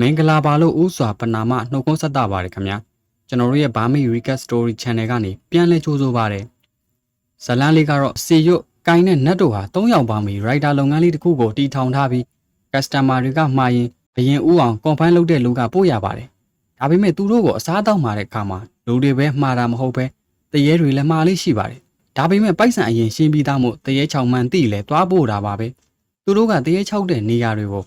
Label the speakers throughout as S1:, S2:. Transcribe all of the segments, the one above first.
S1: မင်္ဂလာပါလို့ဥစွာပနာမနှုတ်ခွန်းဆက်တာပါတယ်ခင်ဗျာကျွန်တော်တို့ရဲ့ Burma Recap Story Channel ကနေပြန်လည်ကြိုးဆိုပါရစေဇလန်းလေးကတော့စေရွတ်ကိုင်းနဲ့နတ်တို့ဟာ၃ယောက်ပါမီ writer လုပ်ငန်းလေးတစ်ခုကိုတီထောင်ထားပြီး customer တွေကမှာရင်ဘရင်ဥအောင် confirm လုပ်တဲ့လူကပို့ရပါတယ်ဒါပေမဲ့သူတို့ကိုအစားတောက်มาတဲ့အခါမှာလူတွေပဲမှားတာမဟုတ်ပဲတရေတွေလည်းမှားလေးရှိပါတယ်ဒါပေမဲ့ပိုက်ဆံအရင်ရှင်းပြီးသားမို့တရေချောင်မှန်တိလဲသွားပို့တာပါပဲသူတို့ကတရေချောက်တဲ့နေရာတွေကို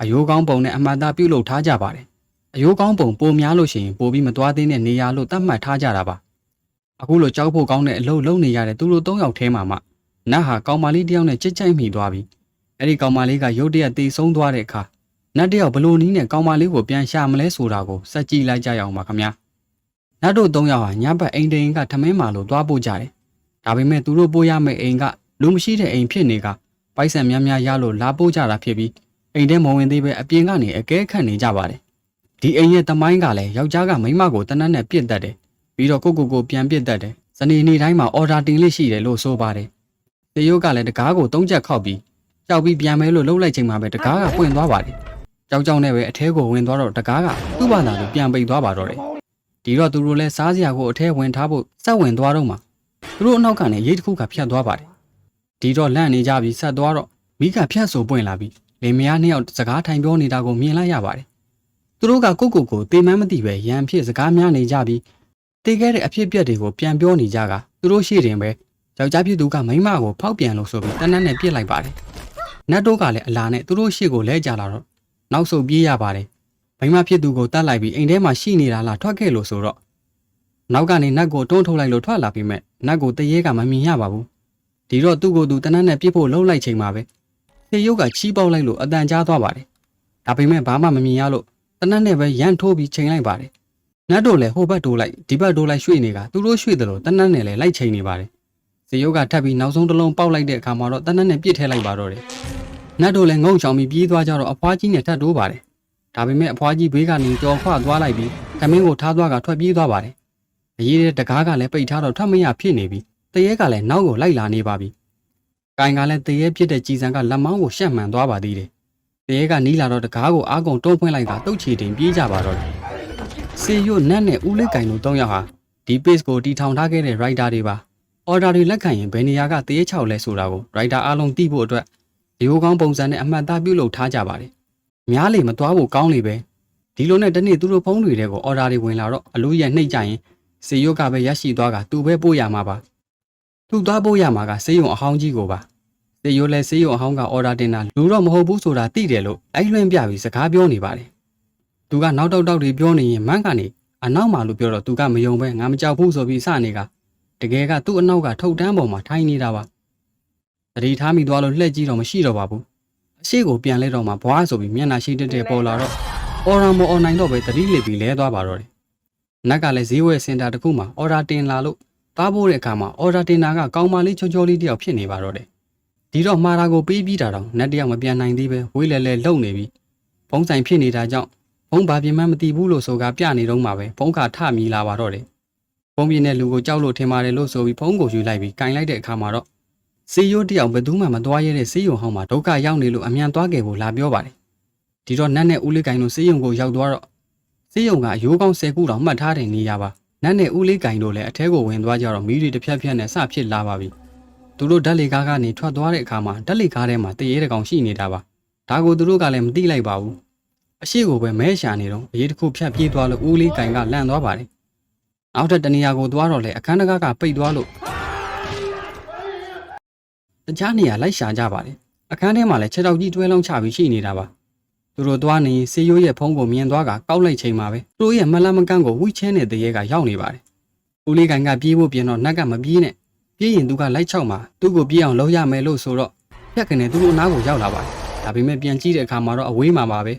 S1: အယိုးကောင်းပုံနဲ့အမှန်သားပြုလုပ်ထားကြပါတယ်။အယိုးကောင်းပုံပိုများလို့ရှိရင်ပိုပြီးမသွားသေးတဲ့နေရာလို့သတ်မှတ်ထားကြတာပါ။အခုလိုကြောက်ဖို့ကောင်းတဲ့အလုပ်လုပ်နေရတဲ့သူတို့၃ယောက်ထဲမှာမှနတ်ဟာကောင်မလေးတစ်ယောက်နဲ့ကြစ်ကြိုက်မိသွားပြီးအဲ့ဒီကောင်မလေးကရုတ်တရက်တေဆုံးသွားတဲ့အခါနတ်တစ်ယောက်ဘလို့နီးနဲ့ကောင်မလေးကိုပြန်ရှာမလဲဆိုတာကိုစက်ကြည့်လိုက်ကြရအောင်ပါခင်ဗျာ။နတ်တို့၃ယောက်ဟာညဘက်အိမ်တိန်ကထမင်းမာလို့သွားပို့ကြတယ်။ဒါပေမဲ့သူတို့ပို့ရမယ့်အိမ်ကလူမရှိတဲ့အိမ်ဖြစ်နေကပိုက်ဆံများများရလို့လာပို့ကြတာဖြစ်ပြီး အိမ်ထဲမဝင်သေးပဲအပြင်ကနေအကဲခတ်နေကြပါတယ်။ဒီအိမ်ရဲ့တမိုင်းကလည်းယောက်ျားကမိန်းမကိုတနတ်နဲ့ပြစ်တတ်တယ်။ပြီးတော့ကိုကိုကိုပြန်ပြစ်တတ်တယ်။ဇနီးနေ့တိုင်းမှာအော်ဒါတင်လေးရှိတယ်လို့ဆိုပါတယ်။တေယုတ်ကလည်းတကားကိုသုံးချက်ခောက်ပြီးကြောက်ပြီးပြန်မဲလို့လှုပ်လိုက်ချိန်မှာပဲတကားကပွင့်သွားပါတယ်။ကြောက်ကြောက်နဲ့ပဲအထဲကိုဝင်သွားတော့တကားကသူ့ဘာသာသူပြန်ပိတ်သွားပါတော့တယ်။ဒီတော့သူတို့လည်းစားစရာကိုအထဲဝင်ထားဖို့စက်ဝင်သွားတော့မှသူတို့အနောက်ကနေရိတ်တစ်ခုကဖြတ်သွားပါတယ်။ဒီတော့လန့်နေကြပြီးဆက်သွားတော့မိကဖြတ်ဆိုပွင့်လာပြီး လင်မယားနှစ်ယောက်စကားထိုင်ပြောနေတာကိုမြင်လိုက်ရပါတယ်။သူတို့ကကိုကိုကိုတေမန်းမသိပဲရန်ဖြစ်စကားများနေကြပြီးတေခဲ့တဲ့အဖြစ်အပျက်တွေကိုပြန်ပြောနေကြကသူတို့ရှိတင်ပဲယောက်ျားဖြစ်သူကမိန်းမကိုဖောက်ပြန်လို့ဆိုပြီးတနတ်နဲ့ပြစ်လိုက်ပါတယ်။နတ်တို့ကလည်းအလာနဲ့သူတို့ရှိကိုလဲကြလာတော့နောက်ဆုတ်ပြေးရပါတယ်။မိန်းမဖြစ်သူကိုတတ်လိုက်ပြီးအိမ်ထဲမှာရှိနေတာလားထွက်ခဲ့လို့ဆိုတော့နောက်ကနေနတ်ကိုတွန်းထုတ်လိုက်လို့ထွက်လာပြီးမဲ့နတ်ကိုတရေကမမြင်ရပါဘူး။ဒီတော့သူ့ကိုယ်သူတနတ်နဲ့ပြစ်ဖို့လှုံ့လိုက်ချိန်မှာပဲ သေရုပ်ကချီးပေါက်လိုက်လို့အတန်ကြားသွားပါတယ်။ဒါပေမဲ့ဘာမှမမြင်ရလို့တနက်နဲ့ပဲရန်ထိုးပြီးချိန်လိုက်ပါတယ်။နတ်တို့လည်းဟိုဘက်တိုးလိုက်ဒီဘက်တိုးလိုက်ရွှေ့နေကသူတို့ရွှေ့တယ်လို့တနက်နဲ့လည်းလိုက်ချိန်နေပါတယ်။သေရုပ်ကထပ်ပြီးနောက်ဆုံးတစ်လုံးပေါက်လိုက်တဲ့အခါမှာတော့တနက်နဲ့ပြစ်ထဲလိုက်ပါတော့တယ်။နတ်တို့လည်းငုံချောင်ပြီးပြေးသွားကြတော့အဖွားကြီးနဲ့ထပ်တိုးပါတယ်။ဒါပေမဲ့အဖွားကြီးဘေးကနေကြော်ခွသွားလိုက်ပြီးခမင်းကိုထားသွားကထွက်ပြေးသွားပါတယ်။အရေးတဲ့တကားကလည်းပိတ်ထားတော့ထွက်မရဖြစ်နေပြီးတရေကလည်းနောက်ကိုလိုက်လာနေပါပြီ။ ကိုင်ကလည်းတရေပြစ်တဲ့ကြည်စံကလက်မောင်းကိုရှက်မှန်သွားပါသေးတယ်။တရေကနီးလာတော့တကားကိုအားကုန်တွန်းဖွင့်လိုက်ကတုတ်ချီတင်ပြေးကြပါတော့တယ်။စေရွတ်နတ်နဲ့ဦးလေးကင်တို့၃ယောက်ဟာဒီ page ကိုတီထောင်ထားခဲ့တဲ့ writer တွေပါ။ order တွေလက်ခံရင်ဘယ်နေရာကတရေချောက်လဲဆိုတာကို writer အားလုံးသိဖို့အတွက်ဒီဟိုကောင်းပုံစံနဲ့အမှတ်သားပြုလုပ်ထားကြပါတယ်။များလေမသွားဖို့ကောင်းလေပဲ။ဒီလိုနဲ့တနေ့သူတို့ဖုန်းတွေထဲကို order တွေဝင်လာတော့အလို့ရနှိပ်ကြရင်စေရွတ်ကပဲရရှိသွားကသူပဲပို့ရမှာပါ။ သူသွားပို့ရမှာကစေယုံအဟောင်းကြီးကိုပါ။စေရိုးလဲစေယုံအဟောင်းကအော်ဒါတင်တာလူတော့မဟုတ်ဘူးဆိုတာသိတယ်လို့အဲ့လွင့်ပြပြီးစကားပြောနေပါတယ်။သူကနောက်တောက်တောက်တွေပြောနေရင်မန်းကနေအနောက်မှာလို့ပြောတော့သူကမယုံပဲငါမကြောက်ဘူးဆိုပြီးစနေကတကယ်ကသူ့အနောက်ကထုတ်တန်းပေါ်မှာထိုင်နေတာပါ။တတိထားမိသွားလို့လှည့်ကြည့်တော့မရှိတော့ပါဘူး။အရှိကိုပြန်လဲတော့မှဘွားဆိုပြီးမျက်နှာရှိတက်တက်ပေါ်လာတော့အော်ရာမအော်နိုင်တော့ပဲတတိလစ်ပြီးလဲသွားပါတော့တယ်။နက်ကလည်းဈေးဝယ်စင်တာတစ်ခုမှာအော်ဒါတင်လာလို့ တားဖို့တဲ့အခါမှာအော်ဒါတင်တာကကောင်းမလေးချောချောလေးတယောက်ဖြစ်နေပါတော့တယ်။ဒီတော့မှားတာကိုပေးပြီးတာတော့နတ်တယောက်မပြန်နိုင်သေးပဲဝေးလဲလဲလုံနေပြီဖုံးဆိုင်ဖြစ်နေတာကြောင့်ဖုံးဘာပြင်မှမသိဘူးလို့ဆိုကပြနေတော့မှပဲဖုံးခါထမီလာပါတော့တယ်ဖုံးပြင်းတဲ့လူကိုကြောက်လို့ထင်ပါတယ်လို့ဆိုပြီးဖုံးကိုယူလိုက်ပြီးကင်လိုက်တဲ့အခါမှာတော့စေရိုးတယောက်ဘယ်သူမှမသွားရတဲ့စေယုံဟောင်းမှာဒုက္ခရောက်နေလို့အမြန်သွားခဲ့ဖို့လာပြောပါတယ်ဒီတော့နတ်နဲ့ဦးလေးကင်တို့စေယုံကိုရောက်သွားတော့စေယုံကအယိုးကောင်း၁၀ခုတောင်မှတ်ထားတဲ့နေရပါ နတ်နဲ့ဦးလေးကင်တို့လည်းအထဲကိုဝင်သွားကြတော့မိတွေတစ်ဖြက်ဖြက်နဲ့စဖြစ်လာပါပြီသူတို့ဓာတ်လေကားကနေထွက်သွားတဲ့အခါမှာဓာတ်လေကားထဲမှာတရေတကောင်ရှိနေတာပါဒါကိုသူတို့ကလည်းမသိလိုက်ပါဘူးအရှိကိုပဲမဲရှာနေတော့အရေးတစ်ခုဖြတ်ပြေးသွားလို့ဦးလေးကင်ကလန့်သွားပါတယ်နောက်ထပ်တနေရာကိုသွားတော့လေအခန်းတကားကပိတ်သွားလို့တခြားနေရာလိုက်ရှာကြပါတယ်အခန်းထဲမှာလည်းခြေထောက်ကြီးတွဲလုံးချပြီးရှိနေတာပါ သူတို့သွားနေစေရိုးရဲ့ဖုံးကိုမြင်သွားကကောက်လိုက်ချိန်မှာပဲသူတို့ရဲ့မလန်းမကန်းကိုဝှိချဲတဲ့တရေကရောက်နေပါတယ်ဦးလေးကင်ကပြေးဖို့ပြင်တော့နတ်ကမပြေးနဲ့ပြေးရင်သူကလိုက်ချောက်မှာသူ့ကိုပြေးအောင်လုပ်ရမယ်လို့ဆိုတော့ဖြတ်ကနေသူ့အနားကိုရောက်လာပါတယ်။ဒါပေမဲ့ပြန်ကြည့်တဲ့အခါမှာတော့အဝေးမှာပါပဲ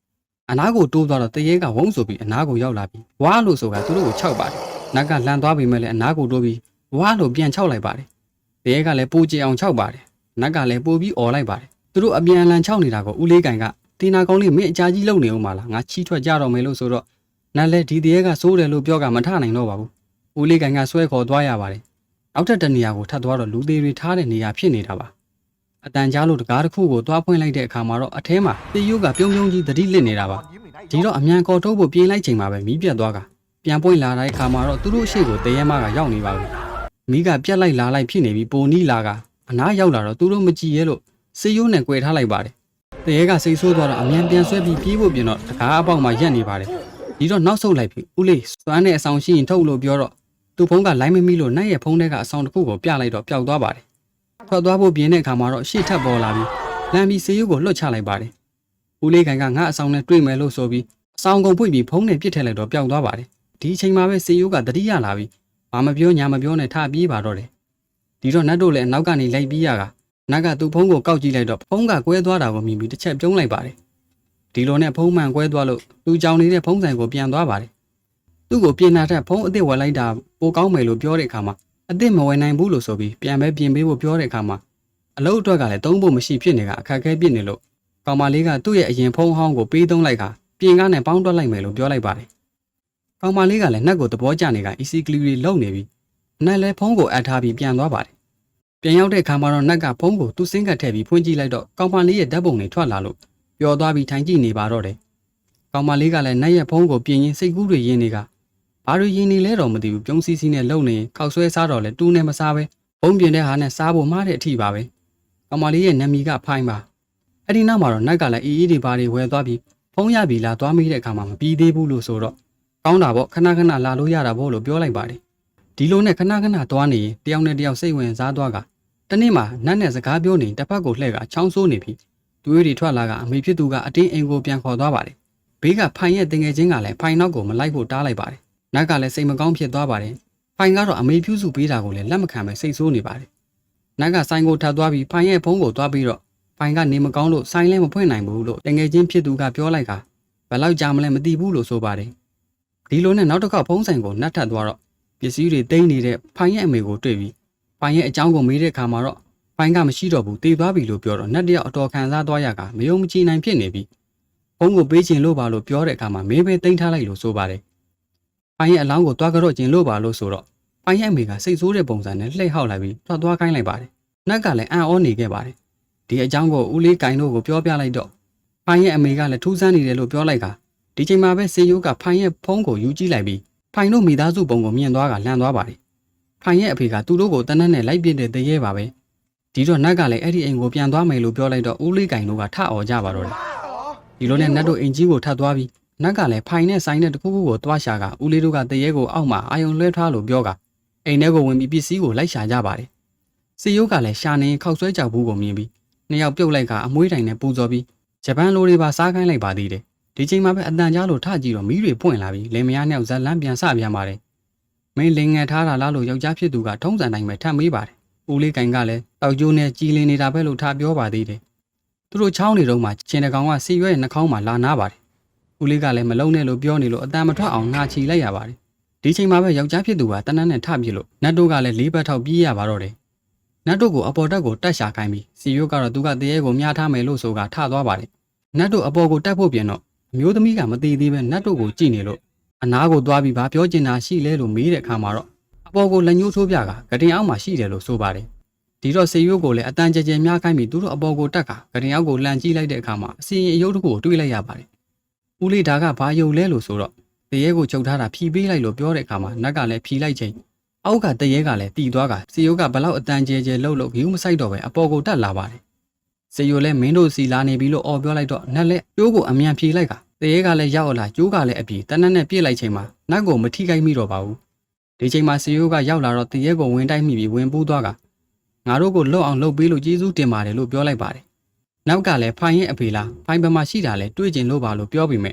S1: ။အနားကိုတိုးသွားတော့တရေကဝုန်းဆိုပြီးအနားကိုရောက်လာပြီးဝါလို့ဆိုတာသူတို့ကိုချောက်ပါတယ်။နတ်ကလန်သွားပြီးမဲ့လည်းအနားကိုတိုးပြီးဝါလို့ပြန်ချောက်လိုက်ပါတယ်။တရေကလည်းပိုကြည်အောင်ချောက်ပါတယ်။နတ်ကလည်းပိုပြီးអော်လိုက်ပါတယ်။သူတို့အပြန်အလှန်ချောက်နေတာကိုဦးလေးကင်က တေနာကောင်းလေးမင်းအကြာကြီးလုံနေအောင်ပါလားငါချီးထွက်ကြတော့မယ်လို့ဆိုတော့နတ်လည်းဒီတရေကစိုးတယ်လို့ပြောကမထနိုင်တော့ပါဘူး။ဦးလေးကင်ကဆွဲခေါ်သွားရပါတယ်နောက်ထပ်တနေရာကိုထပ်သွားတော့လူသေးတွေထားတဲ့နေရာဖြစ်နေတာပါအတန်ကြားလို့တကားတစ်ခုကိုသွားဖွင့်လိုက်တဲ့အခါမှာတော့အထဲမှာတေယုတ်ကပြုံးပြုံးကြီးသတိလစ်နေတာပါဒီတော့အမြန်ကော်ထုတ်ဖို့ပြင်လိုက်ချိန်မှာပဲမီးပြတ်သွားကပြန်ပွင့်လာတဲ့အခါမှာတော့သူတို့အရှိကိုတရေမကရောက်နေပါပြီမီးကပြတ်လိုက်လာလိုက်ဖြစ်နေပြီးပုံနီးလာကအနားရောက်လာတော့သူတို့မကြည့်ရဲလို့စေယိုးနဲ့꿰ထားလိုက်ပါတယ် တရေကစိတ်ဆိုးသွားတော့အမြန်ပြန်ဆွဲပြီးပြေးဖို့ပြင်တော့တကားအပေါက်မှာရက်နေပါတယ်ဒီတော့နောက်ဆုတ်လိုက်ပြီဦးလေးစွမ်းတဲ့အဆောင်ရှိရင်ထုတ်လို့ပြောတော့သူ့ဖုန်းကလိုင်းမမီလို့နိုင်ရဲ့ဖုန်းထဲကအဆောင်တစ်ခုကိုပြလိုက်တော့ပျောက်သွားပါတယ်ထွက်သွားဖို့ပြင်တဲ့အခါမှာတော့ရှေ့ထပ်ပေါ်လာပြီးလမ်းပြီးစေယိုးကိုလွတ်ချလိုက်ပါတယ်ဦးလေးခိုင်ကငါအဆောင်နဲ့တွေ့မယ်လို့ဆိုပြီးအဆောင်ကုန်ပွင့်ပြီးဖုန်းနဲ့ပြစ်ထည့်လိုက်တော့ပျောက်သွားပါတယ်ဒီအချိန်မှာပဲစေယိုးကတတိယလာပြီးဘာမပြောညာမပြောနဲ့ထပြေးပါတော့တယ်ဒီတော့နတ်တို့လည်းအနောက်ကနေလိုက်ပြီးရက နတ်ကသူ့ဖုန်းကိုကောက်ကြည့်လိုက်တော့ဖုန်းကကွဲသွားတာကိုမြင်ပြီးတစ်ချက်ပြုံးလိုက်ပါတယ်ဒီလိုနဲ့ဖုန်းမှန်ကွဲသွားလို့သူကြောင်နေတဲ့ဖုန်းဆိုင်ကိုပြန်သွားပါတယ်သူ့ကိုပြင်လာတဲ့ဖုန်းအစ်စ်ဝယ်လိုက်တာပိုကောင်းမယ်လို့ပြောတဲ့အခါမှာအစ်စ်မဝယ်နိုင်ဘူးလို့ဆိုပြီးပြန်ပဲပြင်ပေးဖို့ပြောတဲ့အခါမှာအလုပ်အတွက်ကလည်းသုံးဖို့မရှိဖြစ်နေကအခက်အခဲပြစ်နေလို့ကောင်မလေးကသူ့ရဲ့အရင်ဖုန်းဟောင်းကိုပေးသုံးလိုက်ကပြင်ကားနဲ့ပေါင်းတွက်လိုက်မယ်လို့ပြောလိုက်ပါတယ်ကောင်မလေးကလည်းနှက်ကိုသဘောကျနေက easy click တွေလုံနေပြီးနှက်လည်းဖုန်းကိုအပ်ထားပြီးပြန်သွားပါတယ် ပြန်ရောက်တဲ့အခါမှာတော့နှက်ကဖုန်းကိုသူ့စင်းကပ်ထည့်ပြီးဖွင့်ကြည့်လိုက်တော့ကောင်မလေးရဲ့ဓာတ်ပုံတွေထွက်လာလို့ပျော်သွားပြီးထိုင်ကြည့်နေပါတော့တယ်ကောင်မလေးကလည်းနှက်ရဲ့ဖုန်းကိုပြင်ရင်စိတ်ကူးတွေရင်းနေကဘာတွေရင်းနေလဲတော့မသိဘူးပြုံးစီစီနဲ့လုံနေခောက်ဆွဲစားတော့လဲတူးနဲ့မစားပဲဘုံပြင်တဲ့ဟာနဲ့စားဖို့မှားတဲ့အထိပါပဲကောင်မလေးရဲ့နာမည်ကဖိုင်းပါအဲ့ဒီနောက်မှာတော့နှက်ကလည်းအေးအေးတွေဘာတွေဝယ်သွားပြီးဖုန်းရပြီလားသွားမိတဲ့အခါမှာမပြီးသေးဘူးလို့ဆိုတော့ကောင်းတာပေါ့ခဏခဏလာလို့ရတာပေါ့လို့ပြောလိုက်ပါတယ်ဒီလိုနဲ့ခဏခဏသွားနေရင်တယောက်နဲ့တယောက်စိတ်ဝင်စားသွားက တနေ့မှာနတ်နဲ့စကားပြောနေတစ်ဖက်ကိုလှည့်ကချောင်းဆိုးနေပြီးသွေးတွေထွက်လာကအမေဖြစ်သူကအတင်းအိမ်ကိုပြန်ခေါ်သွားပါတယ်ဘေးကဖိုင်ရဲ့တင်ငယ်ချင်းကလည်းဖိုင်နောက်ကိုမလိုက်ဖို့တားလိုက်ပါတယ်နတ်ကလည်းစိတ်မကောင်းဖြစ်သွားပါတယ်ဖိုင်ကတော့အမေပြုစုပေးတာကိုလည်းလက်မခံပဲစိတ်ဆိုးနေပါတယ်နတ်ကဆိုင်ကိုထပ်သွားပြီးဖိုင်ရဲ့ဖုန်းကိုသွားပြီးတော့ဖိုင်ကနေမကောင်းလို့ဆိုင်လည်းမဖွင့်နိုင်ဘူးလို့တင်ငယ်ချင်းဖြစ်သူကပြောလိုက်ကဘယ်လောက်ကြာမလဲမသိဘူးလို့ဆိုပါတယ်ဒီလိုနဲ့နောက်တစ်ခေါက်ဖုန်းဆိုင်ကိုနှတ်ထပ်သွားတော့ပစ္စည်းတွေတိမ့်နေတဲ့ဖိုင်ရဲ့အမေကိုတွေ့ပြီး ဖိုင်ရဲ့အကြောင်းကိုမေးတဲ့အခါမှာတော့ဖိုင်ကမရှိတော့ဘူးတေးသွားပြီလို့ပြောတော့နတ်တယောက်အတော်ခံစားသွားရကမယုံမကြည်နိုင်ဖြစ်နေပြီဖုန်းကိုပေးချင်လို့ပါလို့ပြောတဲ့အခါမှာမေးပဲတိမ့်ထားလိုက်လို့ဆိုပါတယ်ဖိုင်ရဲ့အလောင်းကိုတွားကြတော့ကျင်လို့ပါလို့ဆိုတော့ဖိုင်ရဲ့အမေကစိတ်ဆိုးတဲ့ပုံစံနဲ့လှည့်ဟောက်လိုက်ပြီးထွက်သွားခိုင်းလိုက်ပါတယ်နတ်ကလည်းအံ့ဩနေခဲ့ပါတယ်ဒီအကြောင်းကိုဦးလေးကင်တို့ကိုပြောပြလိုက်တော့ဖိုင်ရဲ့အမေကလည်းထူးဆန်းနေတယ်လို့ပြောလိုက်ကဒီချိန်မှာပဲစေယိုးကဖိုင်ရဲ့ဖုန်းကိုယူကြည့်လိုက်ပြီးဖိုင်တို့မိသားစုပုံကိုမြင်သွားကလန့်သွားပါတယ် ဖိုင်ရဲ့အဖေကသူတို့ကိုတနက်နဲ့လိုက်ပြစ်တဲ့တရေပါပဲဒီတော့နတ်ကလည်းအဲ့ဒီအိမ်ကိုပြန်သွားမယ်လို့ပြောလိုက်တော့ဦးလေးကင်တို့ကထအော်ကြပါတော့တယ်ဒီလိုနဲ့နတ်တို့အိမ်ကြီးကိုထပ်သွားပြီးနတ်ကလည်းဖိုင်နဲ့ဆိုင်တဲ့တခုခုကိုတွားရှာကဦးလေးတို့ကတရေကိုအောက်မှာအာယုံလွှဲထားလို့ပြောကအိမ်ထဲကိုဝင်ပြီးပစ္စည်းကိုလိုက်ရှာကြပါတယ်စေယိုးကလည်းရှာနေခောက်ဆွဲကြောက်ဘူးကိုမြင်ပြီးနှစ်ယောက်ပြုတ်လိုက်ကအမွှေးတိုင်နဲ့ပူဇော်ပြီးဂျပန်လိုတွေပါစားခိုင်းလိုက်ပါသေးတယ်ဒီချိန်မှာပဲအတန်ကြားလို့ထကြည့်တော့မီးတွေပွင့်လာပြီးလင်မယားနှစ်ယောက်ဇက်လန်းပြန်ဆပြန်ပါတယ် မင်းလင်ငယ်ထားတာလားလို့ယောက်ျားဖြစ်သူကထုံးစံတိုင်းပဲထပ်မေးပါတယ်ဦးလေးကင်ကလည်းတောက်ကျိုးနဲ့ကြည်လင်နေတာပဲလို့ထားပြောပါသေးတယ်သူတို့ချောင်းနေတော့မှချင်းတကောင်ကစီရွဲ့ရဲ့နှာခေါင်းမှာလာနာပါတယ်ဦးလေးကလည်းမလုံနဲ့လို့ပြောနေလို့အတန်မထွက်အောင်ငှာချီလိုက်ရပါတယ်ဒီချိန်မှာပဲယောက်ျားဖြစ်သူကတနန်းနဲ့ထပြစ်လို့နတ်တို့ကလည်းလေးဘက်ထောက်ပြေးရပါတော့တယ်နတ်တို့ကိုအပေါ်တက်ကိုတက်ရှာခိုင်းပြီးစီရွတ်ကတော့သူကတရေကိုမြားထားမယ်လို့ဆိုကထသွားပါတယ်နတ်တို့အပေါ်ကိုတက်ဖို့ပြင်တော့အမျိုးသမီးကမသေးသေးပဲနတ်တို့ကိုကြည့်နေလို့ အနားကိုသွားပြီးဘာပြောချင်တာရှိလဲလို့မေးတဲ့အခါမှာတော့အပေါ်ကိုလက်ညှိုးထိုးပြကဂတင်အောက်မှာရှိတယ်လို့ဆိုပါတယ်ဒီတော့စေရွတ်ကိုလည်းအတန်ကြဲကြဲများခိုင်းပြီးသူတို့အပေါ်ကိုတက်ကဂတင်အောက်ကိုလှန်ကြည့်လိုက်တဲ့အခါမှာအစီရင်အယုတ်တစ်ခုကိုတွေးလိုက်ရပါတယ်ဦးလေးဒါကဘာယုံလဲလို့ဆိုတော့တရေကိုချုပ်ထားတာဖြီးပေးလိုက်လို့ပြောတဲ့အခါမှာနတ်ကလည်းဖြီးလိုက်ချိန်အောက်ကတရေကလည်းတီသွားကစေယုတ်ကဘလောက်အတန်ကျဲကျဲလှုပ်လှုပ်ဂယူးမဆိုင်တော့ပဲအပေါ်ကိုတက်လာပါတယ်စေယုတ်လည်းမင်းတို့စီလာနေပြီလို့អော်ပြောလိုက်တော့နတ်လည်းကျိုးကိုအမြန်ဖြေလိုက်က တရေကလည်းရောက်လာကျိုးကလည်းအပြေတနက်နဲ့ပြစ်လိုက်ချိန်မှာနတ်ကိုမထိခိုက်မိတော့ပါဘူးဒီချိန်မှာစေယုတ်ကရောက်လာတော့တရေကိုဝင်တိုက်မိပြီးဝင်ပူးသွားကငါတို့ကိုလှုပ်အောင်လှုပ်ပေးလို့ကျေးဇူးတင်ပါတယ်လို့ပြောလိုက်ပါတယ်နောက်ကလည်းဖိုင်ရဲ့အဖေလားဖိုင်ပမာရှိတာလဲတွေ့ကျင်လို့ပါလို့ပြောပြီးမြဲ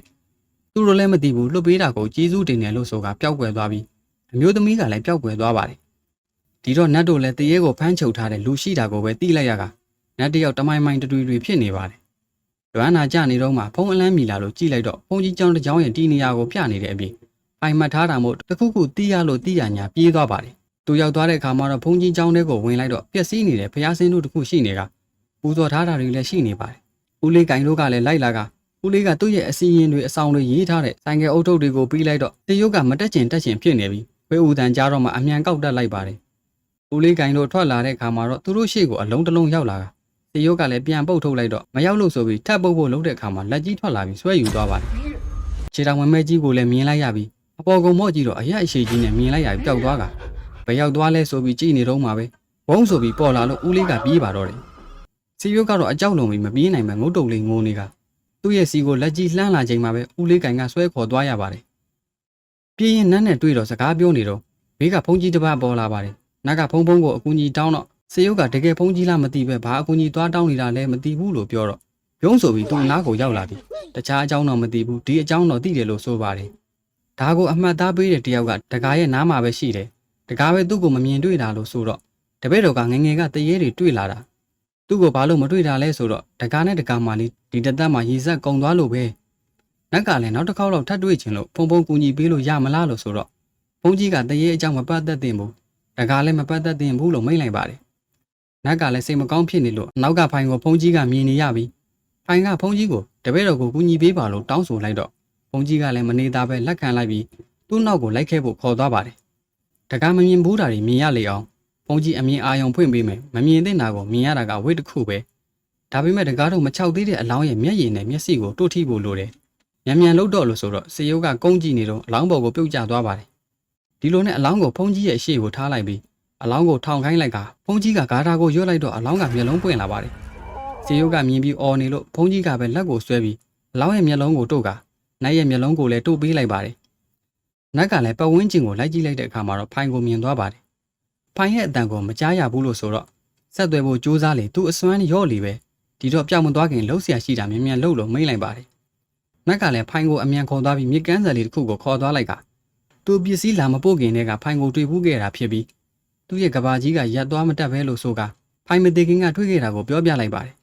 S1: သူတို့လည်းမသိဘူးလှုပ်ပေးတာကိုကျေးဇူးတင်တယ်လို့ဆိုကပျောက်ကွယ်သွားပြီးအမျိုးသမီးကလည်းပျောက်ကွယ်သွားပါတယ်ဒီတော့နတ်တို့လည်းတရေကိုဖမ်းချုပ်ထားတဲ့လူရှိတာကိုပဲသိလိုက်ရကနတ်တယောက်တမိုင်မိုင်တူတူဖြစ်နေပါတယ် လွမ်းနာကြနေတော့မှဖုံးအလန်းမီလာလို့ကြည့်လိုက်တော့ဖုံးကြီးကျောင်းတစ်ကျောင်းရဲ့တီနေရာကိုပြနေတဲ့အပြင်ပိုင်မှတ်ထားတာမို့တခုခုတီးရလို့တီးရညာပြေးသွားပါတယ်သူရောက်သွားတဲ့အခါမှာတော့ဖုံးကြီးကျောင်းထဲကိုဝင်လိုက်တော့ပျက်စီးနေတဲ့ဖျားစင်းတို့တခုရှိနေကပူဇော်ထားတာတွေလည်းရှိနေပါတယ်ဦးလေးကင်တို့ကလည်းလိုက်လာကဦးလေးကသူ့ရဲ့အစီရင်တွေအဆောင်တွေရေးထားတဲ့ဆိုင်ကယ်အုပ်ထုပ်တွေကိုပြီးလိုက်တော့တေယုတ်ကမတက်ချင်တက်ချင်ဖြစ်နေပြီဝေဦးတန်ကြားတော့မှအမြန်ကောက်တက်လိုက်ပါတယ်ဦးလေးကင်တို့ထွက်လာတဲ့အခါမှာတော့သူတို့ရှေ့ကိုအလုံးတစ်လုံးရောက်လာတာ တေယုတ်ကလည်းပြန်ပုတ်ထုတ်လိုက်တော့မရောက်လို့ဆိုပြီးထပ်ပုတ်ဖို့လုပ်တဲ့အခါမှာလက်ကြီးထွက်လာပြီးဆွဲယူသွားပါတယ်ခြေတောင်မမဲကြီးကိုလည်းမြင်လိုက်ရပြီးအပေါ်ကုံမော့ကြီးတော့အရက်အရှိကြီးနဲ့မြင်လိုက်ရပြီးပျောက်သွားကဘယ်ရောက်သွားလဲဆိုပြီးကြည်နေတော့မှာပဲဘုံဆိုပြီးပေါ်လာလို့ဦးလေးကပြေးပါတော့တယ်စီယိုကတော့အကြောက်လုံးပြီးမပြေးနိုင်မှငုတ်တုတ်လေးငိုနေကသူ့ရဲ့စီကိုလက်ကြီးလှမ်းလာချိန်မှာပဲဦးလေးကန်ကဆွဲခေါ်သွားရပါတယ်ပြေးရင်နန်းနဲ့တွေ့တော့စကားပြောနေတော့ဘေးကဖုန်ကြီးတစ်ပတ်ပေါ်လာပါတယ်နတ်ကဖုံဖုံကိုအကူကြီးတောင်းတော့ စေယုတ်ကတကယ်ဖုန်ကြီးလားမသိပဲဘာအကူကြီးသွားတောင်းနေတာလဲမသိဘူးလို့ပြောတော့ရုံးဆိုပြီးသူ့နားကိုရောက်လာပြီတခြားအကြောင်းတော့မသိဘူးဒီအကြောင်းတော့သိတယ်လို့ဆိုပါတယ်ဒါကိုအမှတ်သားပေးတဲ့တယောက်ကတကားရဲ့နားမှာပဲရှိတယ်တကားပဲသူ့ကိုမမြင်တွေ့တာလို့ဆိုတော့တပည့်တော်ကငငယ်ကတရေတွေတွေ့လာတာသူ့ကိုဘာလို့မတွေ့တာလဲဆိုတော့တကားနဲ့တကားမှလေးဒီတသက်မှာရေဆက်ကုံသွားလို့ပဲနက်ကလည်းနောက်တစ်ခေါက်တော့ထပ်တွေ့ချင်လို့ဖုံဖုံကူညီပေးလို့ရမလားလို့ဆိုတော့ဘုန်းကြီးကတရေအကြောင်းမပတ်သက်သင့်ဘူးတကားလည်းမပတ်သက်သင့်ဘူးလို့မိန့်လိုက်ပါတယ် နက်ကလည်းစိတ်မကောင်းဖြစ်နေလို့နောက်ကဖိုင်ကိုဘုန်းကြီးကမြင်နေရပြီဖိုင်ကဘုန်းကြီးကိုတပည့်တော်ကိုကူညီပေးပါလို့တောင်းဆိုလိုက်တော့ဘုန်းကြီးကလည်းမနေသားပဲလက်ခံလိုက်ပြီးသူ့နောက်ကိုလိုက်ခဲ့ဖို့ခေါ်သွားပါတယ်တကားမမြင်ဘူးတာတွေမြင်ရလေအောင်ဘုန်းကြီးအမြင်အာရုံဖွင့်ပေးမယ်မမြင်သင့်တာကိုမြင်ရတာကဝိတ်တစ်ခုပဲဒါပေမဲ့တကားတော့မချောက်သေးတဲ့အလောင်းရဲ့မျက်ရည်နဲ့မျက်စိကိုတို့ထိဖို့လိုတယ်မြန်မြန်လှုပ်တော့လို့ဆိုတော့စေယုတ်ကကုန်းကြည့်နေတော့အလောင်းပေါ်ကိုပြုတ်ကျသွားပါတယ်ဒီလိုနဲ့အလောင်းကိုဘုန်းကြီးရဲ့အရှိကိုထားလိုက်ပြီး အလောင်းကိုထောင်ခိုင်းလိုက်ကဘုန်းကြီးကဂါထာကိုရွတ်လိုက်တော့အလောင်းကမျက်လုံးပွင့်လာပါတယ်စေယုတ်ကမြင်ပြီးအော်နေလို့ဘုန်းကြီးကပဲလက်ကိုဆွဲပြီးအလောင်းရဲ့မျက်လုံးကိုတို့ကနတ်ရဲ့မျက်လုံးကိုလည်းတို့ပေးလိုက်ပါတယ်နတ်ကလည်းပတ်ဝန်းကျင်ကိုလိုက်ကြည့်လိုက်တဲ့အခါမှာတော့ဖိုင်ကိုမြင်သွားပါတယ်ဖိုင်ရဲ့အတန်ကိုမကြားရဘူးလို့ဆိုတော့ဆက်သွယ်ဖို့ကြိုးစားလေသူအစွမ်းရော့လီပဲဒီတော့ပြောင်းမသွားခင်လှုပ်ရှားရှိတာမြင်မြန်လှုပ်လို့မိတ်လိုက်ပါတယ်နတ်ကလည်းဖိုင်ကိုအမြန်ခေါ်သွားပြီးမြစ်ကမ်းစံလေးတစ်ခုကိုခေါ်သွားလိုက်ကသူပစ္စည်းလာမပို့ခင်တည်းကဖိုင်ကိုတွေ့ဘူးခဲ့တာဖြစ်ပြီး သူ့ရဲ့ကဘာကြီးကရက်သွားမတက်ပဲလို့ဆိုကဖိုင်မသေးခင်ကတွေ့ခဲ့တာကိုပြောပြလိုက်ပါတယ်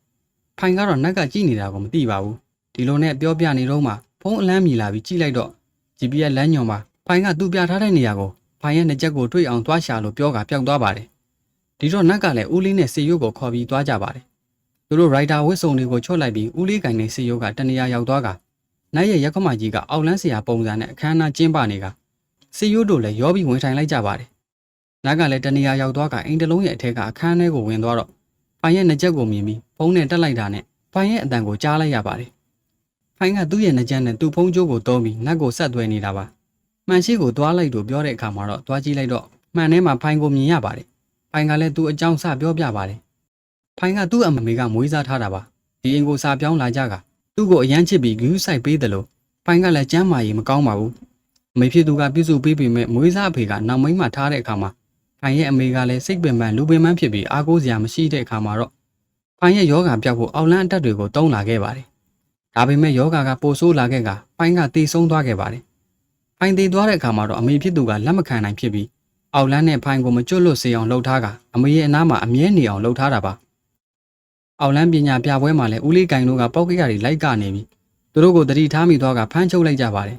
S1: ဖိုင်ကတော့နတ်ကကြည့်နေတာကိုမသိပါဘူးဒီလိုနဲ့ပြောပြနေတော့မှဖုန်းအလန်းမြည်လာပြီးကြည့်လိုက်တော့ GPS လမ်းညွန်မှာဖိုင်ကသူ့ပြထားတဲ့နေရာကိုဖိုင်ရဲ့နှစ်ချက်ကိုတွေ့အောင်သွားရှာလို့ပြောကပျောက်သွားပါတယ်ဒီတော့နတ်ကလည်းဦးလေးနဲ့စေရုပ်ကိုခေါ်ပြီးသွားကြပါတယ်သူတို့ရိုက်တာဝစ်စုံတွေကိုချွတ်လိုက်ပြီးဦးလေးကင်နဲ့စေရုပ်ကတနေရာရောက်သွားကနတ်ရဲ့ရက်ခမကြီးကအောက်လန်းဆရာပုံစံနဲ့အခမ်းအနားကျင်းပနေကစေရုပ်တို့လည်းရောပြီးဝင်ထိုင်လိုက်ကြပါတယ် နတ်ကလည်းတနေရာရောက်သွားကအိမ်တလုံးရဲ့အထက်ကအခမ်းအနားကိုဝင်သွားတော့ဖိုင်ရဲ့နှစ်ချက်ကိုမြင်ပြီးဖုန်းနဲ့တက်လိုက်တာနဲ့ဖိုင်ရဲ့အတန်ကိုကြားလိုက်ရပါတယ်ဖိုင်ကသူ့ရဲ့နှစ်ချက်နဲ့သူ့ဖုန်းကြိုးကိုတုံးပြီးနတ်ကိုဆက်သွဲနေတာပါမှန်ရှိကိုသွားလိုက်လို့ပြောတဲ့အခါမှာတော့သွားကြည့်လိုက်တော့မှန်ထဲမှာဖိုင်ကိုမြင်ရပါတယ်ဖိုင်ကလည်းသူ့အကြောင်းစပြောပြပါတယ်ဖိုင်ကသူ့အမမေကမွေးစားထားတာပါဒီအိမ်ကိုစာပြောင်းလာကြကသူ့ကိုအရန်ချစ်ပြီးဂူးဆိုင်ပေးတယ်လို့ဖိုင်ကလည်းကျမ်းမာရေးမကောင်းပါဘူးအမေဖြစ်သူကပြုစုပေးပေမဲ့မွေးစားအဖေကနောက်မိမ့်မှထားတဲ့အခါမှာ ဖိုင်ရဲ့အမေကလည်းစိတ်ပင်ပန်းလူပင်ပန်းဖြစ်ပြီးအားကိုးစရာမရှိတဲ့အခါမှာတော့ဖိုင်ရဲ့ယောဂပြောက်ဖို့အောက်လန်းအတက်တွေကိုတုံးလာခဲ့ပါတယ်ဒါပေမဲ့ယောဂကပိုဆိုးလာခဲ့ကဖိုင်ကတေဆုံးသွားခဲ့ပါတယ်ဖိုင်တေသွားတဲ့အခါမှာတော့အမေဖြစ်သူကလက်မခံနိုင်ဖြစ်ပြီးအောက်လန်းနဲ့ဖိုင်ကိုမကျွတ်လွတ်စေအောင်လှုပ်ထားကအမေရဲ့အနားမှာအမြဲနေအောင်လှုပ်ထားတာပါအောက်လန်းပညာပြပွဲမှာလည်းဦးလေးကင်တို့ကပောက်ကရတွေလိုက်ကနေပြီးသူတို့ကိုတတိထားမိသွားကဖမ်းချုပ်လိုက်ကြပါတယ်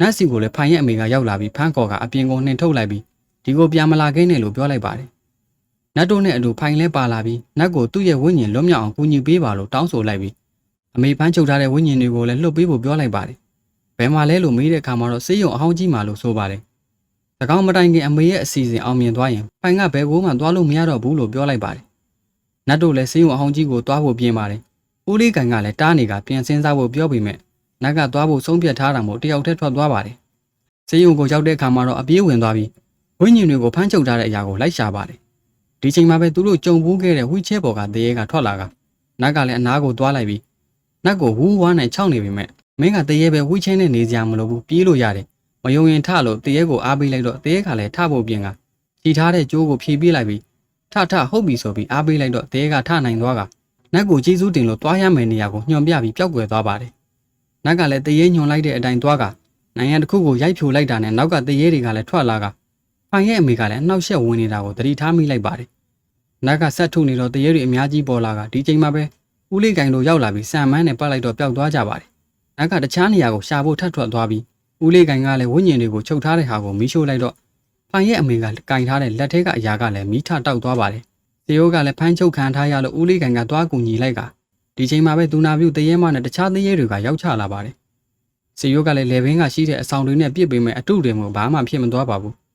S1: နတ်စီကိုလည်းဖိုင်ရဲ့အမေကရောက်လာပြီးဖမ်းခေါ်ကအပြင်ကိုနှင်ထုတ်လိုက်ပြီး ဒီကိုပြန်မလာခင်းနဲ့လို့ပြောလိုက်ပါတယ်နတ်တို့နဲ့အတူဖိုင်လဲပါလာပြီးနတ်ကိုသူ့ရဲ့ဝိညာဉ်လွတ်မြောက်အောင်ကူညီပေးပါလို့တောင်းဆိုလိုက်ပြီးအမေဖမ်းချုပ်ထားတဲ့ဝိညာဉ်တွေကိုလည်းလှုပ်ပေးဖို့ပြောလိုက်ပါတယ်ဘယ်မှာလဲလို့မေးတဲ့အခါမှာတော့စေးရုံအဟောင်းကြီးမှာလို့ဆိုပါတယ်။၎င်းမတိုင်ခင်အမေရဲ့အစီအစဉ်အောင်မြင်သွားရင်ပိုင်ကဘယ်ကိုမှသွားလို့မရတော့ဘူးလို့ပြောလိုက်ပါတယ်။နတ်တို့လည်းစေးရုံအဟောင်းကြီးကိုသွားဖို့ပြင်ပါတယ်။ဦးလေးကန်ကလည်းတားနေကပြန်စင်းစားဖို့ပြောပြီးမြဲနတ်ကသွားဖို့ဆုံးဖြတ်ထားတာမို့တယောက်တည်းထွက်သွားပါတယ်။စေးရုံကိုရောက်တဲ့အခါမှာတော့အပြေးဝင်သွားပြီး ဝိညာဉ်တွေကိုဖမ်းချုပ်ထားတဲ့အရာကိုလိုက်ရှာပါတယ်။ဒီချိန်မှာပဲသူတို့ကြုံဘူးခဲ့တဲ့ဝှီချဲပေါ်ကတရေကထွက်လာကနတ်ကလည်းအနားကိုသွားလိုက်ပြီးနတ်ကိုဝူးဝါးနိုင်ခြောက်နေပြီမဲ့မင်းကတရေပဲဝှီချင်းနဲ့နေကြမလို့ဘူးပြေးလို့ရတယ်မယုံရင်ထလို့တရေကိုအားပေးလိုက်တော့တရေကလည်းထဖို့ပြင်ကကြည်ထားတဲ့ကြိုးကိုဖြည့်ပေးလိုက်ပြီးထထဟုတ်ပြီဆိုပြီးအားပေးလိုက်တော့တရေကထနိုင်သွားကနတ်ကိုကျေးဇူးတင်လို့တွားရမယ်နေရာကိုညွန်ပြပြီးပျောက်ကွယ်သွားပါတယ်နတ်ကလည်းတရေညွန်လိုက်တဲ့အတိုင်းတွားကနိုင်ငံတစ်ခုကိုရိုက်ဖြိုလိုက်တာနဲ့နောက်ကတရေတွေကလည်းထွက်လာက ဖိုင်ရဲ့အမေကလည်းနှောက်ယှက်ဝင်နေတာကိုသတိထားမိလိုက်ပါတယ်နတ်ကဆက်ထုနေတော့တရေတွေအများကြီးပေါ်လာကဒီချိန်မှာပဲဦးလေးကင်တို့ရောက်လာပြီးဆံမန်းနဲ့ပတ်လိုက်တော့ပျောက်သွားကြပါတယ်နတ်ကတခြားနေရာကိုရှာဖို့ထပ်ထွက်သွားပြီးဦးလေးကင်ကလည်းဝိညာဉ်တွေကိုချုပ်ထားတဲ့ဟာကိုမီးရှို့လိုက်တော့ဖိုင်ရဲ့အမေကကင်ထားတဲ့လက်ထဲကအရာကလည်းမီးထတောက်သွားပါတယ်။ဇေယိုးကလည်းဖမ်းချုပ်ခံထားရလို့ဦးလေးကင်ကသွားကူညီလိုက်ကဒီချိန်မှာပဲဒူနာပြုတရေမနဲ့တခြားတရေတွေကရောက်ချလာပါတယ်။ဇေယိုးကလည်းလေဘင်းကရှိတဲ့အဆောင်တွေနဲ့ပြစ်ပေးမဲ့အတုတွေမျိုးဘာမှဖြစ်မသွားပါဘူး။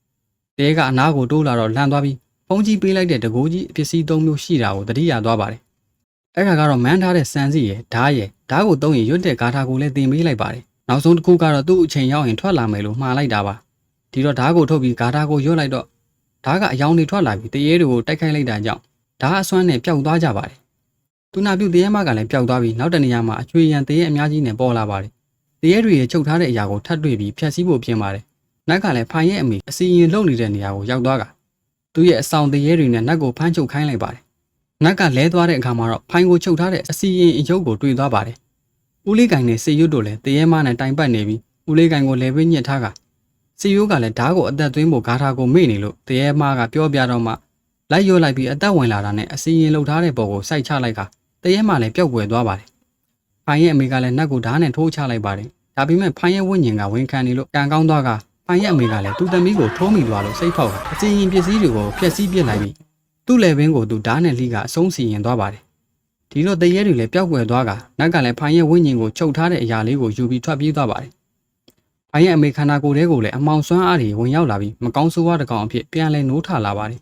S1: တရေကအနားကိုတိုးလာတော့လန့်သွားပြီးဖုံးကြီးပေးလိုက်တဲ့တကိုးကြီးအပစ္စည်းသုံးမျိုးရှိတာကိုတတိယသွားပါတယ်။အဲ့ဒါကတော့မန်းထားတဲ့စံစီရယ်ဓားရယ်ဓားကိုသုံးရင်ရွတ်တဲ့ဂါထာကိုလည်းတင်ပေးလိုက်ပါတယ်နောက်ဆုံးတစ်ခုကတော့သူ့အချိန်ရောက်ရင်ထွက်လာမယ်လို့မှားလိုက်တာပါဒီတော့ဓာတ်ကိုထုတ်ပြီးဂါထာကိုရွတ်လိုက်တော့ဓာတ်ကအယောင်တွေထွက်လာပြီးတရေတွေကိုတိုက်ခိုက်လိုက်တာကြောင့်ဓာတ်အစွမ်းနဲ့ပျောက်သွားကြပါတယ်သူနာပြုတရေမကလည်းပျောက်သွားပြီးနောက်တနေရာမှာအချွေရန်တရေအများကြီးနဲ့ပေါ်လာပါတယ်တရေတွေရဲ့ချုပ်ထားတဲ့အရာကိုထပ်တွေ့ပြီးဖျက်ဆီးဖို့ပြင်ပါတယ် နတ်ကလည်းဖိုင်ရဲ့အမိအစီရင်လုံနေတဲ့နေရာကိုရောက်သွားကသူ့ရဲ့အဆောင်တရေတွေနဲ့နတ်ကိုဖမ်းချုပ်ခိုင်းလိုက်ပါတယ်နတ်ကလဲသွားတဲ့အခါမှာတော့ဖိုင်ကိုချုပ်ထားတဲ့အစီရင်အယုတ်ကိုတွေ့သွားပါတယ်ဦးလေးကင်နဲ့စေရွတ်တို့လည်းတရေမနဲ့တိုင်ပတ်နေပြီးဦးလေးကင်ကိုလဲပေးညစ်ထားကစေရွတ်ကလည်းဓာတ်ကိုအသက်သွင်းဖို့ဂါထာကိုမေ့နေလို့တရေမကပြောပြတော့မှလိုက်ရော့လိုက်ပြီးအသက်ဝင်လာတာနဲ့အစီရင်လှုပ်ထားတဲ့ပုံကိုစိုက်ချလိုက်ကတရေမလည်းပျောက်ကွယ်သွားပါတယ်။ဖိုင်ရဲ့အမေကလည်းနတ်ကိုဓာတ်နဲ့ထိုးချလိုက်ပါတယ်။ဒါပေမဲ့ဖိုင်ရဲ့ဝိညာဉ်ကဝန်ခံနေလို့ကံကောင်းသွားက ဖိုင်ရဲ့အမေကလည်းသူ့သမီးကိုထိုးမိသွားလို့စိတ်ဖောက်ကအစီရင်ပစ္စည်းတွေကိုဖျက်ဆီးပစ်လိုက်ပြီးသူ့လယ်ပင်ကိုသူဓာတ်နဲ့လှိကအဆုံးစီရင်သွားပါတယ်။ဒီတော့တရေတွေလည်းပျောက်ကွယ်သွားကနတ်ကလည်းဖိုင်ရဲ့ဝိညာဉ်ကိုချုပ်ထားတဲ့အရာလေးကိုယူပြီးထွက်ပြေးသွားပါတယ်။ဖိုင်ရဲ့အမေခန္ဓာကိုယ်ထဲကိုလည်းအမောင်ဆွမ်းအားတွေဝင်ရောက်လာပြီးမကောင်းဆိုးဝါးတစ်ကောင်အဖြစ်ပြန်လဲနိုးထလာပါတယ်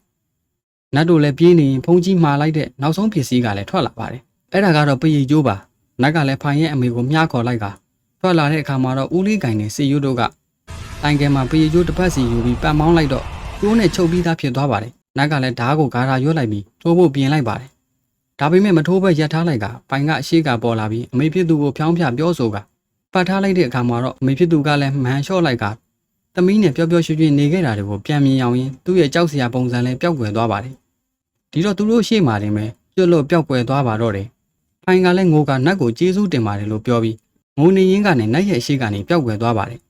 S1: ။နတ်တို့လည်းပြေးနေရင်ဖုန်ကြီးမှာလိုက်တဲ့နောက်ဆုံးပစ္စည်းကလည်းထွက်လာပါတယ်။အဲ့ဒါကတော့ပရိကျိုးပါ။နတ်ကလည်းဖိုင်ရဲ့အမေကိုမြှားခေါ်လိုက်ကထွက်လာတဲ့အခါမှာတော့ဦးလေးကင်နဲ့စီယွတ်တို့က တိုင်ကယ်မှာပရိကျိုးတစ်ပတ်စီယူပြီးပတ်မောင်းလိုက်တော့ကျိုးနဲ့ချုပ်ပြီးသားဖြစ်သွားပါတယ်။နတ်ကလည်းဓားကိုဂါရာရွတ်လိုက်ပြီးထိုးဖို့ပြင်လိုက်ပါတယ်။ဒါပေမဲ့မထိုးဘက်ရက်ထားလိုက်ကပိုင်ကအရှိကပေါ်လာပြီးအမေဖြစ်သူကိုဖျောင်းဖျပြောဆိုကပတ်ထားလိုက်တဲ့အခါမှာတော့အမေဖြစ်သူကလည်းမှန်လျှော့လိုက်ကသမီးနဲ့ပျော်ပျော်ရွှင်ရွှင်နေခဲ့တာတွေကိုပြန်မြင်အောင်ရင်သူ့ရဲ့ကြောက်စရာပုံစံလည်းပျောက်ကွယ်သွားပါတယ်။ဒီတော့သူတို့ရှေ့မှာတင်ပဲကျွတ်လွတ်ပျောက်ကွယ်သွားပါတော့တယ်။ပိုင်ကလည်းငိုကနတ်ကိုကျေးဇူးတင်ပါတယ်လို့ပြောပြီးငိုနေရင်းကနေနတ်ရဲ့အရှိကနေပျောက်ကွယ်သွားပါတယ်။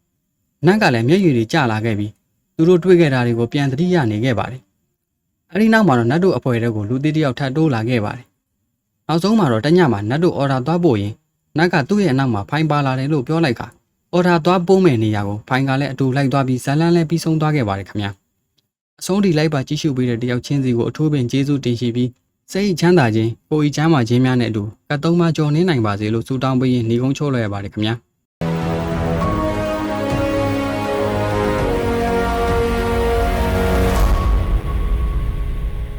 S1: နတ်ကလည်းမျက်ရည်တွေကျလာခဲ့ပြီးသူတို့တွေ့ခဲ့တာတွေကိုပြန်သတိရနေခဲ့ပါတယ်။အဲဒီနောက်မှာတော့နတ်တို့အဖွဲတွေကိုလူသေးတစ်ယောက်ထပ်တိုးလာခဲ့ပါတယ်နောက်ဆုံးမှာတော့တညမှာနတ်တို့အော်ဒါသွားပို့ရင်နတ်ကသူ့ရဲ့အနောက်မှာဖိုင်ပါလာတယ်လို့ပြောလိုက်ကအော်ဒါသွားပို့မယ်နေရာကိုဖိုင်ကလည်းအတူလိုက်သွားပြီးဇလန်းလည်းပြီးဆုံးသွားခဲ့ပါတယ်ခင်ဗျာအဆုံးထိလိုက်ပါကြည့်ရှုပေးတဲ့တယောက်ချင်းစီကိုအထူးပင်ကျေးဇူးတင်ရှိပြီးစိတ်ချမ်းသာခြင်းကိုယ်ဤချမ်းသာခြင်းများနဲ့အတူကတ်သုံးပါကြော်နေနိုင်ပါစေလို့ဆုတောင်းပေးရင်ညီကုန်းချိုးလိုက်ရပါတယ်ခင်ဗျာ